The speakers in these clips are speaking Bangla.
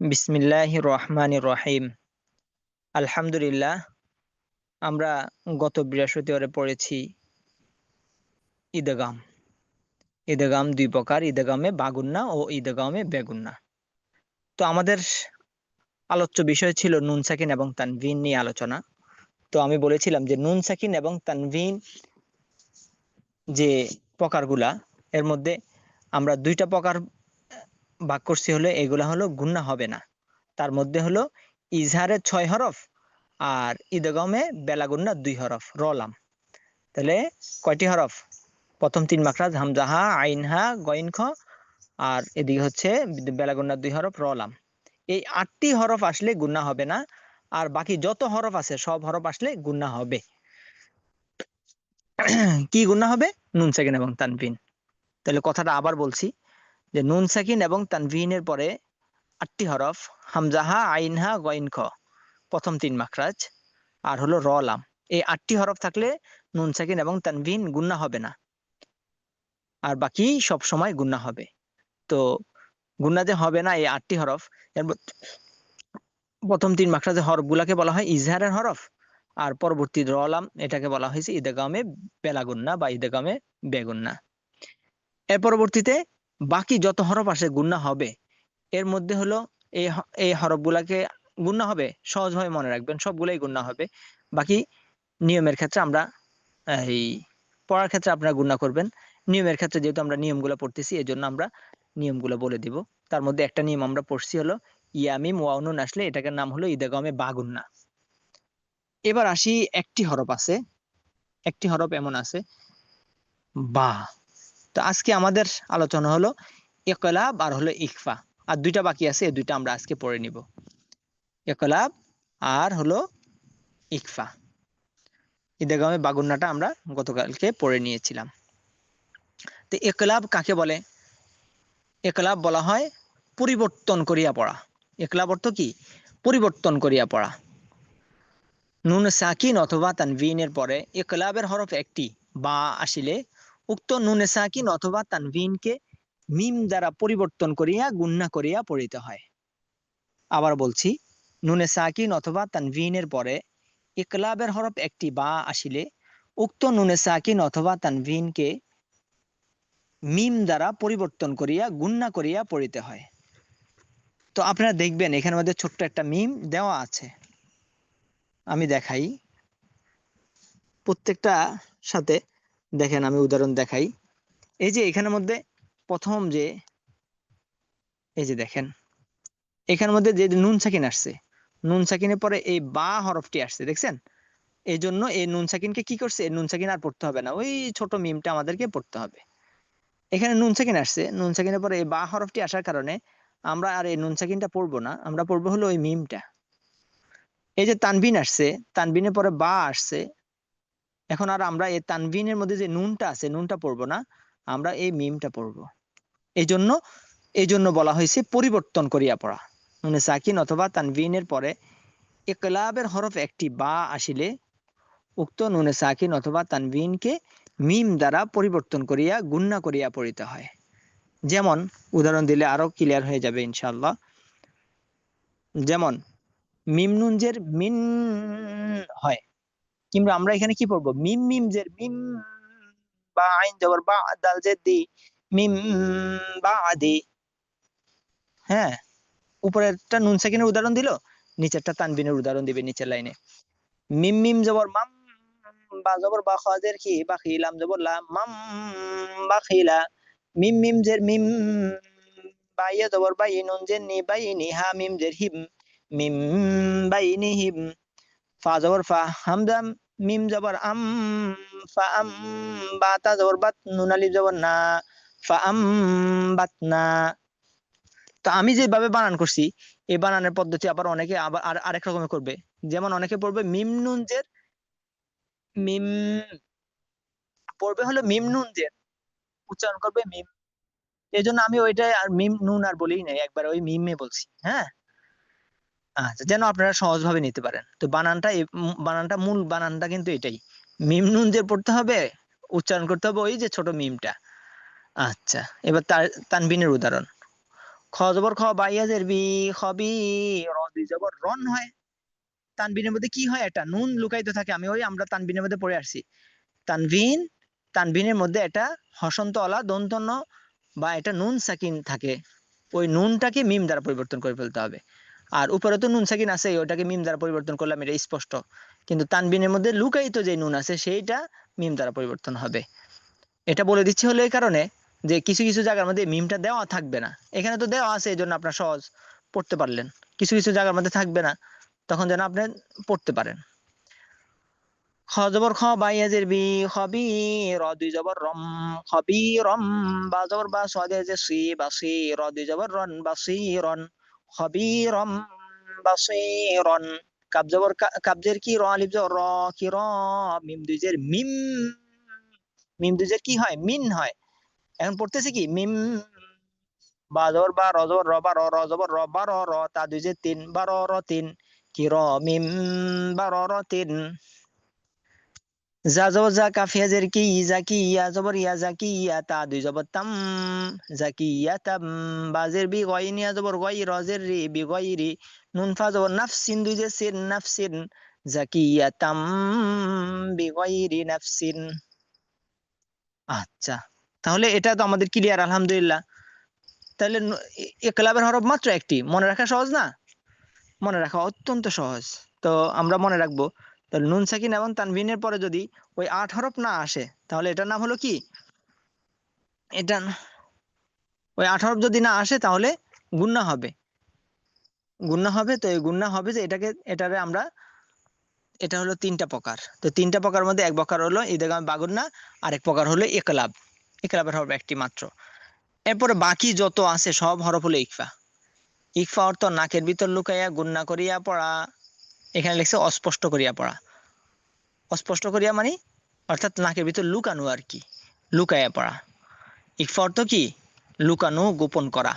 বিসমিল্লাহ রহমান রহিম। আলহামদুলিল্লাহ, আমরা গত বৃহস্পতিবারে পড়েছি ঈদগাম। ঈদগাম দুই প্রকার, ঈদগামে বাগুন্না ও ঈদগামে বেগুন্না। তো আমাদের আলোচ্য বিষয় ছিল নুন, সাকিন এবং তানভিন নিয়ে আলোচনা। তো আমি বলেছিলাম যে নুন, সাকিন এবং তানভিন যে প্রকারগুলা, এর মধ্যে আমরা দুইটা প্রকার করছি হলে, এগুলা হলো গুন্না হবে না। তার মধ্যে হলো ইজহারের ছয় হরফ আর ঈদগমে বেলাগুন্না দুই হরফ রলাম তাহলে কয়টি হরফ? প্রথম তিন মাকরাজ হামজাহা আইনহা গইন খ আর এদিকে হচ্ছে বেলাগুন্না দুই হরফ রলাম এই আটটি হরফ আসলে গুন্না হবে না আর বাকি যত হরফ আছে, সব হরফ আসলে গুন্না হবে। কি গুন্না হবে? নুন সেকেন্ড এবং তানভিন তাহলে কথাটা আবার বলছি। যে নুন সাকিন এবং তানভিনের পরে আটটি হরফ হামজাহা আইনহা গইন খ, প্রথম তিন মাখরাজ। আর হলো রলাম এই আটটি হরফ থাকলে নুন সাকিন এবং তানভিন গুন্না হবে না। আর বাকি সব সময় গুন্না হবে। তো গুন্না যে হবে না এই আটটি হরফ, এর প্রথম তিন মাখরাজের হরফ গুলাকে বলা হয় ইজহারের হরফ। আর পরবর্তী রলাম এটাকে বলা হয়েছে ঈদগামে বেলাগুন্না বা ঈদগামে বেগুন্না। এর পরবর্তীতে বাকি যত হরফ আসে গুন্না হবে, এর মধ্যে হলো এই এই হরফগুলাকে গুন্না হবে, সহজভাবে মনে রাখবেন, সবগুলাই গুন্না হবে। বাকি নিয়মের ক্ষেত্রে আমরা, এই পড়ার ক্ষেত্রে আপনারা গুন্না করবেন। নিয়মের ক্ষেত্রে যেহেতু আমরা নিয়মগুলো পড়তেছি এই জন্য আমরা নিয়মগুলো বলে দিব। তার মধ্যে একটা নিয়ম আমরা পড়ছি হলো, ইয়ামিম ওয়াউনুন আসলে এটাকে নাম হলো ঈদগামে বাগুন্না। এবার আসি, একটি হরফ আছে, একটি হরফ এমন আছে, বা। তো আজকে আমাদের আলোচনা হলো একলাব আর হলো ইকফা আর দুইটা বাকি আছে, এই দুইটা আমরা আজকে পড়ে নিব। একলাব আর হলো ইকফা ঈদগামে বাগুন্নাটা আমরা গতকালকে পড়ে নিয়েছিলাম। তো একলাব কাকে বলে? একলাব বলা হয় পরিবর্তন করিয়া পড়া। একলাব অর্থ কি? পরিবর্তন করিয়া পড়া। নুন সাকিন অথবা তানভিনের পরে একলাবের হরফ একটি, বা আসিলে উক্ত নুনে সাকিন অথবা তানভিনকে মিম দ্বারা পরিবর্তন করিয়া গুন্না করিয়া পড়িতে হয়। আবার বলছি নুনে সাকিন অথবা তানভিনের পরে ইকলাবের হরফ একটি বা আসিলে উক্ত নুনে সাকিন অথবা তানভিনকে মিম দ্বারা পরিবর্তন করিয়া গুন্না করিয়া পড়িতে হয়। তো আপনারা দেখবেন, এখানে মধ্যে ছোট্ট একটা মিম দেওয়া আছে। আমি দেখাই। প্রত্যেকটা সাথে দেখেন আমি উদাহরণ দেখাই। এই যে এখানের মধ্যে প্রথম যে, এই যে দেখেন, এখানের মধ্যে যে নুন সাকিন আসছে, নুন সাকিনের পরে এই বা হরফটি আসছে, দেখছেন? এই জন্য এই নুন সাকিনকে কি করছে? নুন সাকিন আর পড়তে হবে না, ওই ছোট মিমটা আমাদেরকে পড়তে হবে। এখানে নুন সাকিন আসছে, নুন সাকিনের পরে এই বা হরফটি আসার কারণে আমরা আর এই নুন সাকিনটা পড়ব না, আমরা পড়ব হলো ওই মিমটা। এই যে তানবিন আসছে, তানবিনের পরে বা আসছে এখন আর আমরা এই তানবিনের মধ্যে যে নুনটা আছে, নুনটা পড়ব না, আমরা এই মিমটা পড়ব। এই জন্য এই জন্য বলা হয়েছে পরিবর্তন করিয়া পড়া। নুনে সাকিন অথবা তানবিনের পরে একলাবের হরফ একটি বা আসিলে উক্ত নুনে সাকিন অথবা তানবিনকে মিম দ্বারা পরিবর্তন করিয়া গুন্না করিয়া পড়িতে হয়। যেমন, উদাহরণ দিলে আরও ক্লিয়ার হয়ে যাবে ইনশাল্লাহ যেমন, মিম নুনজের মিন হয়। কিংবা আমরা এখানে কি পড়ব? মিম মিম জের মিম বা আইন জবর বা দাল জের দি, মিম বা আদি। হ্যাঁ? উপরেরটা নুন সেকেন্ডের উদাহরণ দিল, নিচেরটা তানবিনের উদাহরণ দিবে নিচের লাইনে। মিম মিম জবর, মাম বা জবর, বা খাজের কি বা খিলাম জবর লা মাম বা খিলা মিম মিম জের মিম বাইয়া জবর বাই নুন জের নি বাই নি, হা, মিম জের হিম, মিম বাই নি, হিম। ফা জবর ফা হামদা মিম জবর আম, ফা আম বাতা জবর বাত, নুন জবর না, ফা আম, বাত না। তো আমি যেভাবে বানান করছি, এই বানানের পদ্ধতি আবার অনেকে আবার আর আরেক রকমের করবে। যেমন অনেকে পড়বে মিম নুন মিম পড়বে হলো মিম নুন উচ্চারণ করবে মিম। এই জন্য আমি ওইটাই আর মিম নুন আর বলি নাই, একবার ওই মিমে বলছি হ্যাঁ? আচ্ছা যেন আপনারা সহজভাবে নিতে পারেন। তো বানানটা বানানটা মূল বানানটা কিন্তু এটাই। মিম নুন যে পড়তে হবে, উচ্চারণ করতে হবে ওই যে ছোট মিমটা। আচ্ছা এবার তার, তানবিনের উদাহরণ। খ জবর খ বাইয়াজের বি খবি র দুই জবর রন হয়। তানবিনের মধ্যে কি হয়? একটা নুন লুকাইতে থাকে। আমি ওই আমরা তানবিনের মধ্যে পড়ে আসছি। তানবিন তানবিনের মধ্যে একটা হসন্ত অলা, দন্তন্য বা একটা নুন সাকিন থাকে। ওই নুনটাকে মিম দ্বারা পরিবর্তন করে ফেলতে হবে। আর উপরে তো নুন সাকিন আছে ওটাকে মিম দ্বারা পরিবর্তন করলাম, এটা স্পষ্ট। কিন্তু তানবিনের মধ্যে লুকায়িত যে নুন আছে, সেইটা মিম দ্বারা পরিবর্তন হবে। এটা বলে দিচ্ছি হলো এই কারণে যে কিছু কিছু জায়গার মধ্যে মিমটা দেওয়া থাকবে না। এখানে তো দেওয়া আছে এই জন্য আপনার সহজ পড়তে পারলেন। কিছু কিছু জায়গার মধ্যে থাকবে না, তখন যেন আপনি পড়তে পারেন। খ খ বাইয়াজের বি খবি র দুই জবর রম খবি রম, বা জবর বা সদে যে সি বা সি, র দুই জবর রন বা সি রন। খবি রম বা সি রন কাব জবর কা- কাবজের কি র আলিফ জবর র কি র মিম মিম দুইজের কি হয় মিন হয় এখন পড়তেছে কি মিম বা জবর বা র জবর র বা র র জবর র বা র র তা দুইজের তিন বা র র তিন কি র মিম বা র র তিন যা জবর যা কাফিয়া কাফিয়াজের কি জাকি ইয়া জবর ইয়া জাকি ইয়া তা দুই জবর তাম জাকি ইয়া তাম বাজের বি গয়ন ইয়া জবর গয় রজের রি বি গয় রি নুন ফা জবর নাফসিন দুই যে সিন নাফসিন জাকি ইয়া তাম বি গয় রি নাফসিন আচ্ছা তাহলে এটা তো আমাদের ক্লিয়ার আলহামদুলিল্লাহ তাহলে একলাবের হরফ মাত্র একটি মনে রাখা সহজ না? মনে রাখা অত্যন্ত সহজ। তো আমরা মনে রাখব তাহলে নুন, সাকিন এবং তানভিনের পরে যদি ওই আট হরফ না আসে, তাহলে এটার নাম হলো কি? এটা ওই আট হরফ যদি না আসে, তাহলে গুন্না হবে। গুন্না হবে, তো এই গুন্না হবে যে এটাকে, এটারে আমরা, এটা হলো তিনটা প্রকার। তো তিনটা প্রকার মধ্যে এক প্রকার হলো ঈদগাম বাগুন্না আর এক প্রকার হলো একলাব। একলাবের হরফ একটি মাত্র। এরপরে বাকি যত আছে, সব হরফ হলো ইকফা। ইকফা অর্থ নাকের ভিতর লুকাইয়া, গুন্না করিয়া পড়া। এখানে লিখছে অস্পষ্ট করিয়া পড়া। অস্পষ্ট করিয়া মানে অর্থাৎ নাকের ভিতর লুকানো আর কি, লুকাইয়া পড়া। ইকফা অর্থ কি? লুকানো, গোপন করা,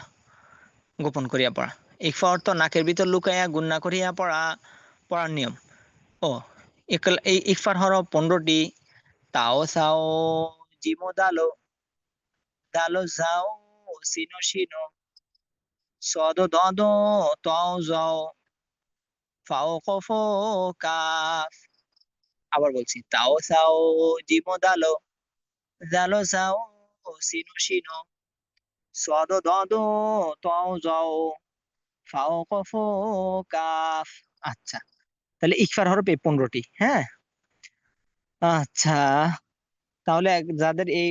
গোপন করিয়া পড়া। ইকফা অর্থ নাকের ভিতর লুকাইয়া, গুন্না করিয়া পড়া, পড়ার নিয়ম। ও এই ইকফার হরফ পনেরোটি। তাও সাও, জিমো দালো দালো যাও সিনো সিনো, সদো দদো, তাও যাও। ফাও কফো কাফ। আবার বলছি, তাও সাও জিমো দালো দালো যাও সিনো সিনো সদো দদো তাও যাও, ফাও কফো কাফ। আচ্ছা তাহলে ইকফার হরফ এই পনেরোটি হ্যাঁ? আচ্ছা তাহলে যাদের এই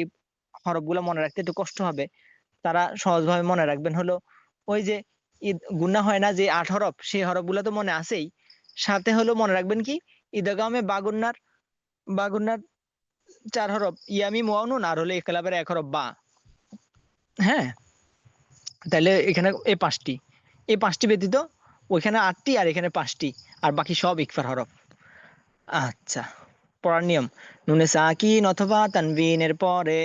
হরফগুলো মনে রাখতে একটু কষ্ট হবে, তারা সহজভাবে মনে রাখবেন হলো, ওই যে গুন্না হয় না যে আট হরফ, সেই হরফগুলো তো মনে আছেই। সাথে হলো মনে রাখবেন কি? ঈদগামে বাগুন্নার বাগুন্নার চার হরফ, ইয়ামি মুয়ানুন আর হলো একলাবের এক হরফ, বা। হ্যাঁ? তাহলে এখানে এই পাঁচটি। এই পাঁচটি ব্যতীত ওইখানে আটটি আর এখানে পাঁচটি, আর বাকি সব ইকফার হরফ। আচ্ছা পড়ার নিয়ম। নুনে সাকিন অথবা তানবিনের পরে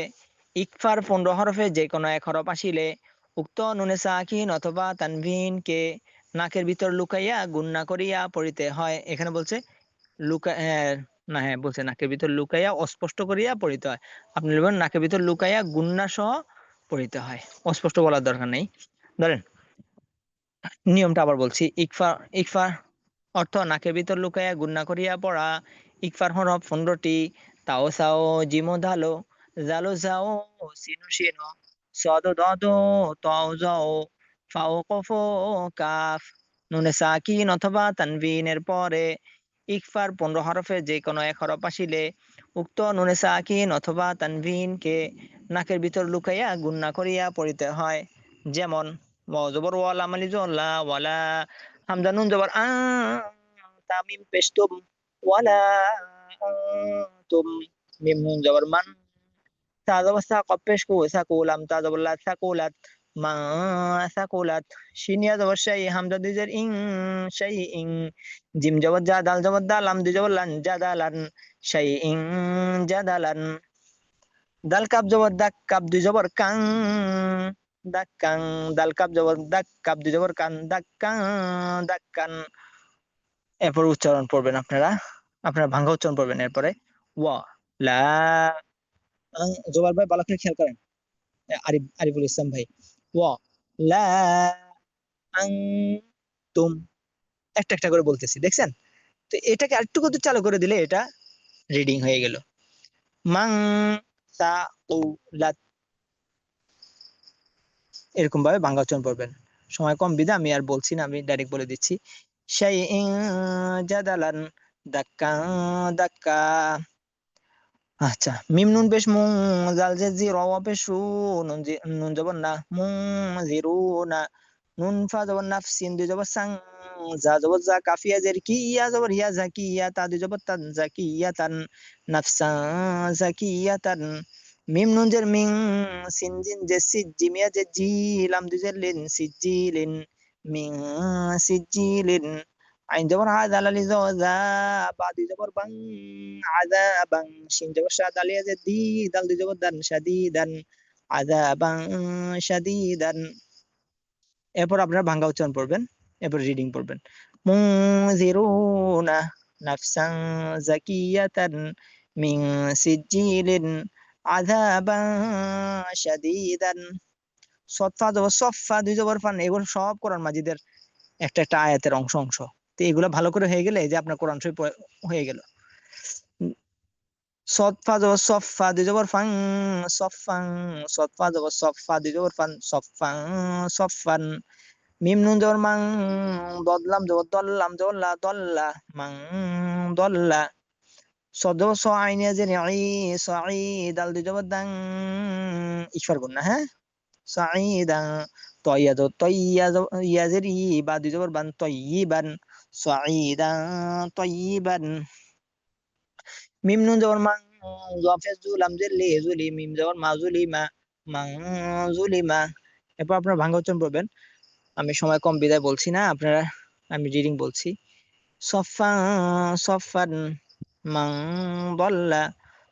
ইকফার পনেরো হরফে যে কোনো এক হরফ আসিলে উক্ত নুনে সাকিন অথবা তানবিনকে নাকের ভিতর লুকাইয়া গুন্না করিয়া পড়িতে হয়। এখানে বলছে, লুকা না হ্যাঁ বলছে নাকের ভিতর লুকাইয়া, অস্পষ্ট করিয়া পড়িতে হয়। আপনি বলবেন নাকের ভিতর লুকাইয়া গুন্না সহ পড়িতে হয়। অস্পষ্ট বলার দরকার নেই। ধরেন, নিয়মটা আবার বলছি ইকফা ইকফা অর্থ নাকের ভিতর লুকাইয়া গুন্না করিয়া পড়া, ইকফার হরফ পনেরোটি তাও সাও, জিমো ধালো, জালো যাও সিনো সিনো। সদ দদ তাও যাও ফাও কফো। নুনে সাকিন অথবা তানবিনের পরে ইকফার পনেরো হরফে যে কোনো এক হরফ আসিলে উক্ত নুনে সাকিন অথবা তানবিনকে নাকের ভিতর লুকাইয়া গুন্না করিয়া পড়িতে হয়। যেমন মজবর ওয়ালা মালি জল্লা ওয়ালা, হামজা নুন জবর আ, তামিম পেশতুম ওয়ালা তুম, মিম জবর মান। তা জবর সা কপেশ কু সাকুলাম তা জবর লা সাকুলাত মা সাকুলাত শিনিয়া জবর শাই হামজা দুইজের ইং শাই ইং, জিম জবর জা দাল জবর দা লাম দুই জবর লান জা দালান শাই ইং জা দালান। দাল কাপ জবর, দাক কাপ দুই জবর কাং দাক্কাং দাল কাপ জবর, দাক কাপ দুই জবর কান দাক্কাং দাক্কান এরপর উচ্চারণ পড়বেন আপনারা। আপনারা ভাঙ্গা উচ্চারণ পড়বেন এরপরে। ওয়া, লা জোবার ভাই ভালো করে খেয়াল করেন। আরিফ আরিফুল ইসলাম ভাই। ওয়া আনতুম। একটা একটা করে বলতেছি, দেখছেন? তো এটাকে আরেকটু কত চালু করে দিলে এটা রিডিং হয়ে গেল। মাং সা লাত এরকম ভাবে বাংলা উচ্চারণ পড়বেন। সময় কম বিধে আমি আর বলছি না, আমি ডাইরেক্ট বলে দিচ্ছি। সেই জাদালান দাক্কা দাক্কা। আচ্ছা মিম নুন পেশ মুং জাল যে জি র রু নুন জি নুন জবর না, মুং জিরু না, নুন ফা জবর নাফ সিন, দুই জবর সাং যা জবর যা কাফিয়া জের কি ইয়া জবর ইয়া, তা দুই জবর তান জাকিয়া তান নাফসা জাকিয়া তান। মিম নুন জের মিং, সিন জিন যে সিজ জিমিয়া যে জি, লাম দুই জের লিন সিজিলিন মিং সিজিলিন আদা বাং শিন জবর শাদ আলিয়া যে দি দাল দুই জবর দান শাদিদান আদা বাং শাদিদান এরপর আপনারা ভাঙ্গা উচ্চারণ পড়বেন, এরপর রিডিং পড়বেন। মুনজিরুনা নাফসান জাকিয়াতান সিজিলিন সফা সফা দুই জবর ফান, এগুলো সব কোরআন মাজিদের একটা একটা আয়াতের অংশ অংশ। তো এগুলো ভালো করে হয়ে গেলে যে আপনার কোরআন শরীফ হয়ে গেল। জবর সফা ফাং সফাং জবর সফা ফান, সফাং সফান মিম নুন জবর মাং দদলাম দল্লাম দল্লা, মাং দল্লা। স আইনে যে ই সাই দাল দুই জবর দাং। ইফার গুণ না হ্যাঁ? সাইদাং তইয়া তো তইয়া জ- ই বা দুই জবর বান তইবান সাইদাং তইবান মিম নুন জবর মাং জফেজ জুলাম যে লে জুলি মিম জবর মা জুলিমা মাং জুলিমা এরপর আপনারা ভাঙ্গা উচ্চারণ করবেন আমি সময় কম বিদায় বলছি না, আপনারা, আমি রিডিং বলছি। সফা, সফান, মাং দল্লা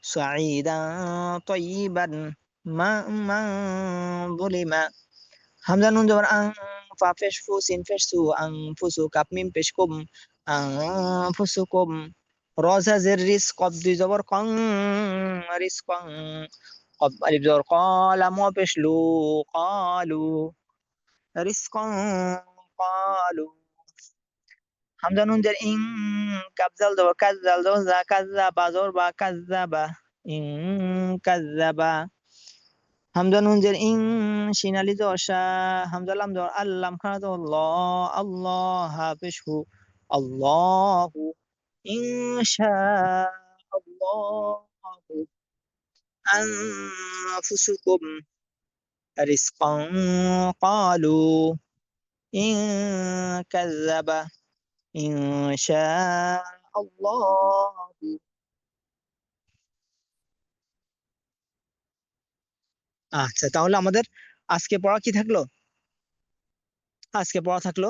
সাইদা তয়িবান মা, মাং, বুলিমা। হামজা নুন জবর আং ফা পেশ ফু সিন পেশ সু আং ফুসু কাপ মিম পেশ কুম আং ফুসু কুম রজা জের রিস কব দুই জবর কং রিস কং কব আলিফ জবর কলা ম পেশ লু কালু রিস কং কালু হামজা নুন জের ইং কাবজাল জবর কাজাল জবর জা কাজাবা বা কাজাবা ইং কাজাবা হামজা নুন জের ইং শিন আলি জবর শা হামজা লাম জবর আল্লাম খানা জবর ল আল্লাহ হাফিজহু আল্লাহু ইনশা আল্লাহু أنفسكم رزقا قالوا إن كذب إن شاء الله আচ্ছা তাহলে আমাদের আজকে পড়া কি থাকল? আজকে পড়া থাকল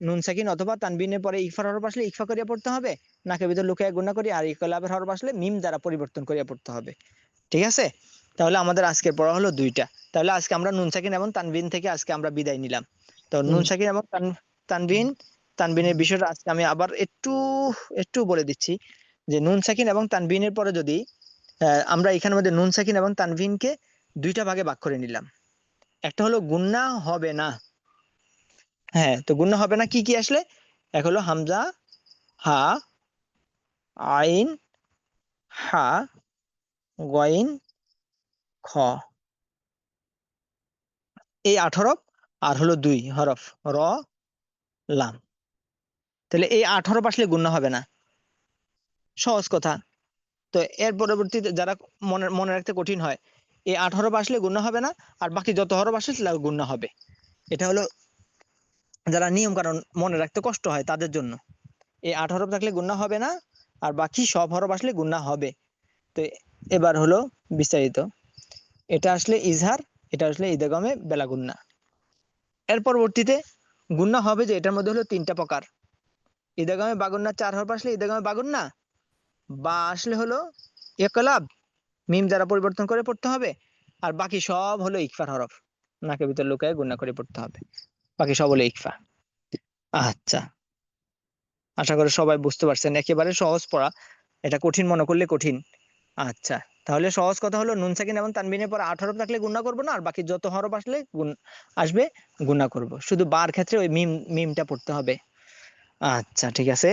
নুন সাকিন অথবা তানবিনের পরে ইকফার হরফ আসলে ইকফা করিয়া পড়তে হবে নাকি ভিতর লুকিয়ে গুণা করি আর ইকলাবের হরফ আসলে মিম দ্বারা পরিবর্তন করিয়া পড়তে হবে? ঠিক আছে? তাহলে আমাদের আজকের পড়া হলো দুইটা। তাহলে আজকে আমরা নুন সাকিন এবং তানবিন থেকে আজকে আমরা বিদায় নিলাম। তো নুন সাকিন এবং তান- তানবিন তানবিনের বিষয়টা আজকে আমি আবার একটু একটু বলে দিচ্ছি যে নুন সাকিন এবং তানবিনের পরে যদি আহ, আমরা এখানের মধ্যে নুন সাকিন এবং তানবিনকে দুইটা ভাগে ভাগ করে নিলাম। একটা হলো গুন্না হবে না। হ্যাঁ তো গুন্না হবে না কি কি আসলে? এক হলো হামজা, হা, আইন, হা, গইন, খ। এই আট হরফ আর হলো দুই, হরফ, র, লাম। তাহলে এই আট হরফ আসলে গুন্না হবে না। সহজ কথা। তো এর পরবর্তীতে যারা মনে মনে রাখতে কঠিন হয় এই আট হরফ আসলে গুন্না হবে না, আর বাকি যত হরফ আসলে সেটা গুন্না হবে। এটা হলো যারা নিয়ম কারণ মনে রাখতে কষ্ট হয় তাদের জন্য। এই আট হরফ থাকলে গুন্না হবে না, আর বাকি সব হরফ আসলে গুন্না হবে। তো এবার হলো বিস্তারিত। এটা আসলে ইজহার, এটা আসলে ইদেগমে বেলা গুন্না এর পরবর্তীতে গুন্না হবে যে এটার মধ্যে হলো তিনটা প্রকার। ইদেগমে বাগুন্না চার হরফ আসলে ইদেগমে বাগুন্না বা আসলে হলো একলাব মিম যারা পরিবর্তন করে পড়তে হবে, আর বাকি সব হলো ইকফার হরফ। নাকের ভিতর লুকায় গুন্না করে পড়তে হবে। বাকি সব হলো ইকফা। আচ্ছা। আশা করি সবাই বুঝতে পারছেন। একেবারে সহজ পড়া। এটা কঠিন মনে করলে কঠিন। আচ্ছা। তাহলে সহজ কথা হলো, নুন, সাকিন এবং তানবিনের পর আট হরফ থাকলে গুণা করব না, আর বাকি যত হরফ আসলে গুণ আসবে, গুণা করব। শুধু বার ক্ষেত্রে ওই মিম মিমটা পড়তে হবে। আচ্ছা ঠিক আছে।